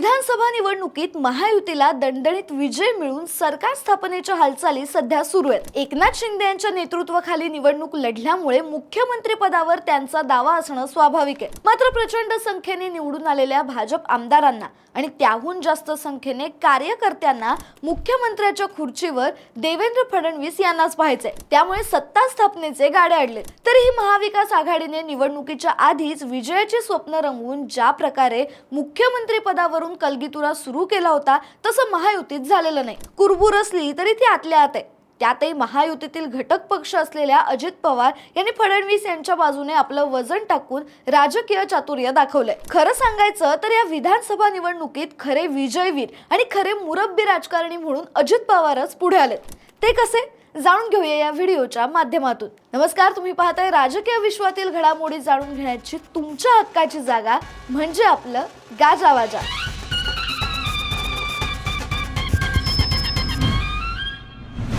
विधानसभा निवडणुकीत महायुतीला दणदणीत विजय मिळून सरकार स्थापनेच्या हालचाली सध्या सुरू आहेत. एकनाथ शिंदे यांच्या नेतृत्वाखाली निवडणूक लढल्यामुळे मुख्यमंत्री पदावर त्यांचा दावा असणं स्वाभाविक आहे. मात्र प्रचंड संख्येने निवडून आलेल्या भाजप आमदारांना आणि त्याहून जास्त संख्येने कार्यकर्त्यांना मुख्यमंत्र्याच्या खुर्चीवर देवेंद्र फडणवीस यांनाच पाहायचंय. त्यामुळे सत्ता स्थापनेचे गाडे अडले तरीही महाविकास आघाडीने निवडणुकीच्या आधीच विजयाची स्वप्न रंगवून ज्या प्रकारे मुख्यमंत्री पदावरून कलगीतुरा सुरू केला होता तसं महायुतीत झालेलं नाही. कुरबूर असली तरी ती आतल्या आत आहे त्यातही महायुतीतील घटक पक्ष असलेल्या अजित पवार यांनी फडणवीस यांच्या बाजूने आपलं वजन टाकून राजकीय चातुर्य दाखवलंय. खरं सांगायचं तर या विधानसभा निवडणुकीत खरे विजयवीर आणि खरे मुरब्बी राजकारणी म्हणून अजित पवारच पुढे आलेत. ते कसे? जाणून घेऊया या व्हिडिओच्या माध्यमातून. नमस्कार तुम्ही पाहताय राजकीय विश्वातील घडामोडी जाणून घेण्याची तुमच्या हक्काची जागा म्हणजे आपलं गाजावाजा.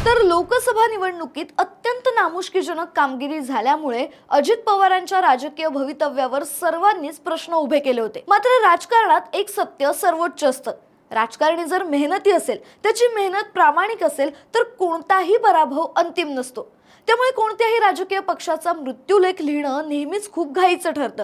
तर लोकसभा निवडणुकीत अत्यंत नामुष्कीजनक कामगिरी झाल्यामुळे अजित पवारांच्या राजकीय भवितव्यावर सर्वांनीच प्रश्न उभे केले होते. मात्र राजकारणात एक सत्य सर्वोच्च असतं. राजकारणी जर मेहनती असेल त्याची मेहनत प्रामाणिक असेल तर कोणताही पराभव अंतिम नसतो. त्यामुळे कोणत्याही राजकीय पक्षाचा मृत्यूलेख लिहिणं नेहमीच खूप घाईचं ठरतं.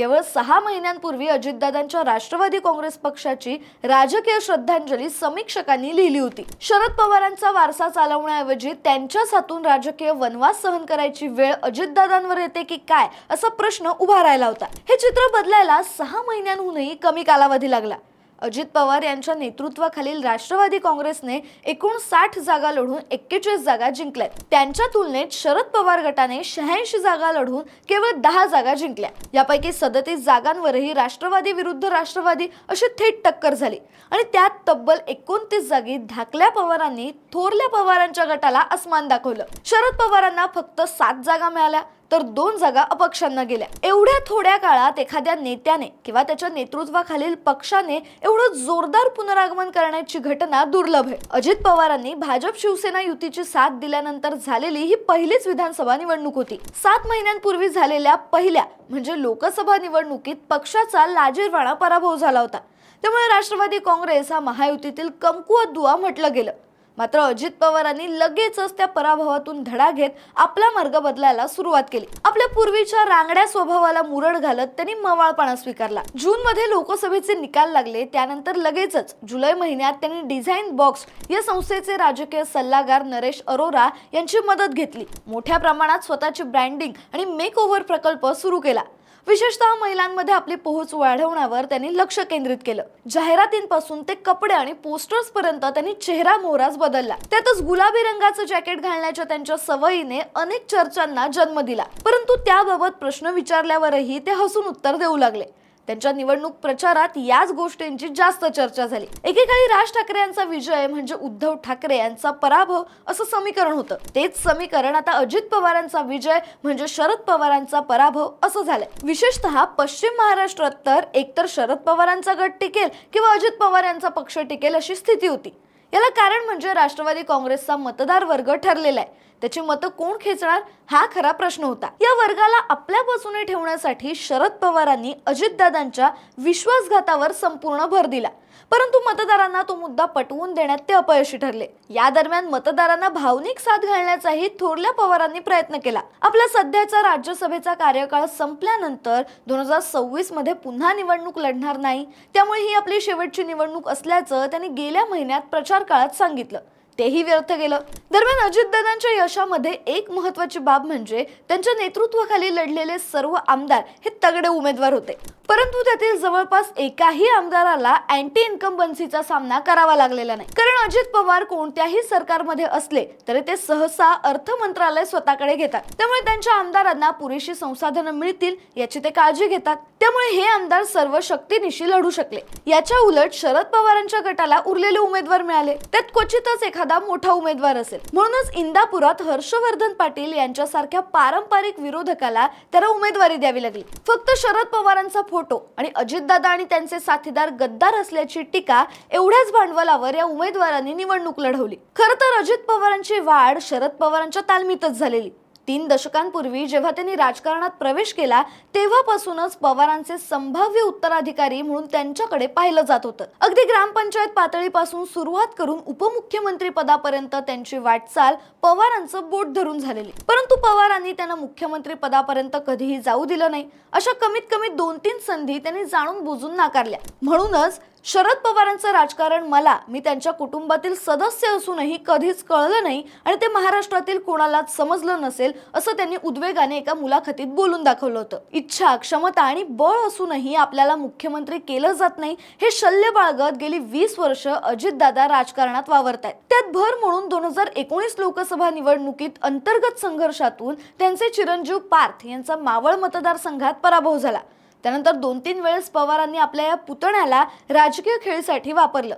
केवळ सहा महिन्यांपूर्वी अजितदादांच्या राष्ट्रवादी काँग्रेस पक्षाची राजकीय श्रद्धांजली समीक्षकांनी लिहिली होती. शरद पवारांचा वारसा चालवण्याऐवजी त्यांच्याच हातून राजकीय वनवास सहन करायची वेळ अजितदादांवर येते की काय असा प्रश्न उभा राहिला होता. हे चित्र बदलायला सहा महिन्यांहूनही कमी कालावधी लागला. अजित पवार यांच्या नेतृत्वाखालील राष्ट्रवादी काँग्रेसने एकूण साठ जागा लढून एक्केचाळीस जागा जिंकल्यात. त्यांच्या तुलनेत शरद पवार गटाने शहाऐंशी जागा लढून केवळ दहा जागा जिंकल्या. यापैकी सदतीस जागांवरही राष्ट्रवादी विरुद्ध राष्ट्रवादी अशी थेट टक्कर झाली. आणि त्यात तब्बल एकोणतीस जागी धाकल्या पवारांनी थोरल्या पवारांच्या गटाला अस्मान दाखवलं. शरद पवारांना फक्त सात जागा मिळाल्या. तर दोन जागा अपक्षांना गेल्या. एवढ्या थोड्या काळात एखाद्या नेत्याने किंवा त्याच्या नेतृत्वाखालील पक्षाने एवढं जोरदार पुनरागमन करण्याची घटना दुर्लभ आहे. अजित पवारांनी भाजप शिवसेना युतीची साथ दिल्यानंतर झालेली ही पहिलीच विधानसभा निवडणूक होती. सात महिन्यांपूर्वी झालेल्या पहिल्या म्हणजे लोकसभा निवडणुकीत पक्षाचा लाजीरवाणा पराभव झाला होता. त्यामुळे राष्ट्रवादी काँग्रेस हा महायुतीतील कमकुवत दुवा म्हटलं गेलं. मात्र अजित पवारांनी लगेचच त्या पराभवातून धडा घेत आपला मार्ग बदलायला सुरुवात केली. आपल्या पूर्वीच्या रांगड्या स्वभावाला मुरड घालत त्यांनी मवाळपणा स्वीकारला. जून मध्ये लोकसभेचे निकाल लागले त्यानंतर लगेचच जुलै महिन्यात त्यांनी डिझाईन बॉक्स या संस्थेचे राजकीय सल्लागार नरेश अरोरा यांची मदत घेतली. मोठ्या प्रमाणात स्वतःची ब्रँडिंग आणि मेक ओव्हर प्रकल्प सुरू केला. विशेषतः महिलांमध्ये आपली पोहोच वाढवण्यावर त्यांनी लक्ष केंद्रित केलं. जाहिरातींपासून ते कपडे आणि पोस्टर्स पर्यंत त्यांनी चेहरा मोहराच बदलला. त्यातच गुलाबी रंगाचं जॅकेट घालण्याच्या त्यांच्या सवयीने अनेक चर्चांना जन्म दिला. परंतु त्याबाबत प्रश्न विचारल्यावरही ते हसून उत्तर देऊ लागले. त्यांच्या निवडणूक प्रचारात याच गोष्टींची जास्त चर्चा झाली. एकेकाळी राज ठाकरे यांचा विजय म्हणजे उद्धव ठाकरे यांचा पराभव असं समीकरण होतं. तेच समीकरण आता अजित पवारांचा विजय म्हणजे शरद पवारांचा पराभव असं झालंय. विशेषतः पश्चिम महाराष्ट्रात तर एकतर शरद पवारांचा गट टिकेल किंवा अजित पवार यांचा पक्ष टिकेल अशी स्थिती होती. याला कारण म्हणजे राष्ट्रवादी काँग्रेसचा मतदार वर्ग ठरलेला आहे. त्याची मतं कोण खेचणार? हा खरा प्रश्न होता. या वर्गाला आपल्या बाजूने ठेवण्यासाठी शरद पवारांनी अजितदादांच्या विश्वासघातावर संपूर्ण भर दिला. परंतु मतदारांना तो मुद्दा पटवून देण्यात ते अपयशी ठरले. या दरम्यान मतदारांना भावनिक साथ घालण्याचाही थोरल्या पवारांनी प्रयत्न केला. आपला सध्याचा राज्यसभेचा कार्यकाळ संपल्यानंतर दोन हजार सव्वीसमध्ये पुन्हा निवडणूक लढणार नाही. त्यामुळे ही आपली शेवटची निवडणूक असल्याचं त्यांनी गेल्या महिन्यात प्रचार काळात सांगितलं. तेही व्यर्थ गेलं. दरम्यान अजितदादांच्या यशामध्ये एक महत्वाची बाब म्हणजे त्यांच्या नेतृत्वाखाली लढलेले सर्व आमदार हे तगडे उमेदवार होते. परंतु त्यातील जवळपास एकाही आमदाराला अँटी इन्कम्बन्सीचा सामना करावा लागलेला नाही. कारण अजित पवार कोणत्याही सरकारमध्ये असले तरी ते सहसा अर्थ मंत्रालय स्वतःकडे घेतात. त्यामुळे त्यांच्या आमदारांना पुरेशी संसाधनं मिळतील याची ते काळजी घेतात. त्यामुळे हे आमदार सर्व शक्तीनिशी लढू शकले. याच्या उलट शरद पवारांच्या गटाला उरलेले उमेदवार मिळाले. त्यात क्वचितच एखादा मोठा उमेदवार असेल. म्हणूनच इंदापुरात हर्षवर्धन पाटील यांच्यासारख्या पारंपरिक विरोधकाला त्याला उमेदवारी द्यावी लागली. फक्त शरद पवारांचा फोटो आणि अजितदादा आणि त्यांचे साथीदार गद्दार असल्याची टीका एवढ्याच भांडवलावर या उमेदवारांनी निवडणूक लढवली. खरं तर अजित पवारांची वाढ शरद पवारांच्या तालमीतच झालेली. तीन दशकांपूर्वी जेव्हा त्यांनी राजकारणात प्रवेश केला तेव्हापासूनच पवारांचे संभाव्य उत्तराधिकारी म्हणून त्यांच्याकडे पाहिलं जात होतं. अगदी ग्रामपंचायत पातळीपासून सुरुवात करून उपमुख्यमंत्री पदापर्यंत त्यांची वाटचाल पवारांचं बोट धरून झालेली. परंतु पवारांनी त्यांना मुख्यमंत्री पदापर्यंत कधीही जाऊ दिलं नाही. अशा कमीत कमी दोन तीन संधी त्यांनी जाणून बुजून नाकारल्या. म्हणूनच शरद पवारांचं राजकारण मला मी त्यांच्या कुटुंबातील सदस्य असूनही कधीच कळलं नाही आणि ते महाराष्ट्रातील कोणालाच समजलं नसेल असं त्यांनी उद्वेगाने एका मुलाखतीत बोलून दाखवलं होतं. इच्छा क्षमता आणि बळ असूनही आपल्याला मुख्यमंत्री केलं जात नाही हे शल्य बाळगत गेली वीस वर्ष अजितदादा राजकारणात वावरत आहेत त्यात भर म्हणून दोन हजार एकोणीस लोकसभा निवडणुकीत अंतर्गत संघर्षातून त्यांचे चिरंजीव पार्थ यांचा मावळ मतदारसंघात पराभव झाला. त्यानंतर दोन तीन वेळेस पवारांनी आपल्या या पुतण्याला राजकीय खेळीसाठी वापरलं.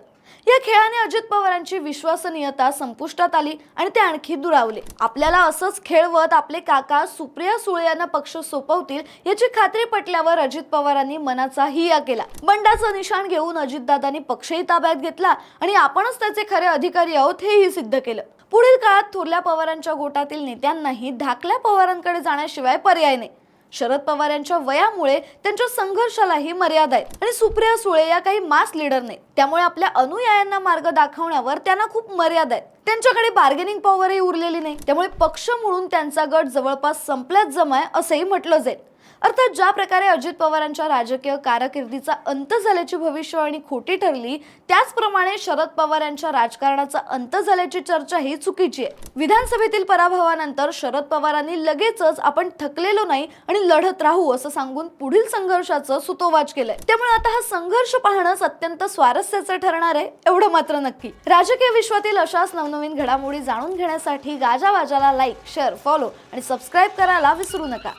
या खेळाने अजित पवारांची विश्वसनीयता संपुष्टात आली आणि ते आणखी दुरावले. आपल्याला असंच खेळवत आपले काका सुप्रिया सुळे यांना पक्ष सोपवतील याची खात्री पटल्यावर अजित पवारांनी मनाचा हिया केला. बंडाचं निशाण घेऊन अजितदादांनी पक्षही ताब्यात घेतला आणि आपणच त्याचे खरे अधिकारी आहोत हेही सिद्ध केलं. पुढील काळात थोरल्या पवारांच्या गोटातील नेत्यांनाही धाकल्या पवारांकडे जाण्याशिवाय पर्याय नाही. शरद पवार यांच्या वयामुळे त्यांच्या संघर्षालाही मर्यादा आहेत. आणि सुप्रिया सुळे या काही मास लीडर नाही त्यामुळे आपल्या अनुयायांना मार्ग दाखवण्यावर त्यांना खूप मर्यादा आहेत. त्यांच्याकडे बार्गेनिंग पॉवरही उरलेली नाही. त्यामुळे पक्ष म्हणून त्यांचा गट जवळपास संपल्याच जमाय असंही म्हटलं जाईल. अर्थात ज्या प्रकारे अजित पवारांच्या राजकीय कारकिर्दीचा अंत झाल्याची भविष्यवाणी खोटी ठरली त्याचप्रमाणे शरद पवार यांच्या राजकारणाचा अंत झाल्याची चर्चा ही चुकीची आहे. विधानसभेतील पराभवानंतर शरद पवारांनी लगेचच आपण थकलेलो नाही आणि लढत राहू असं सांगून पुढील संघर्षाचं सुतोवाच केलंय. त्यामुळे आता हा संघर्ष पाहणंच अत्यंत स्वारस्याचं ठरणार आहे एवढं मात्र नक्की. राजकीय विश्वातील अशाच नवनवीन घडामोडी जाणून घेण्यासाठी गाजावाजाला लाईक शेअर फॉलो आणि सबस्क्राईब करायला विसरू नका.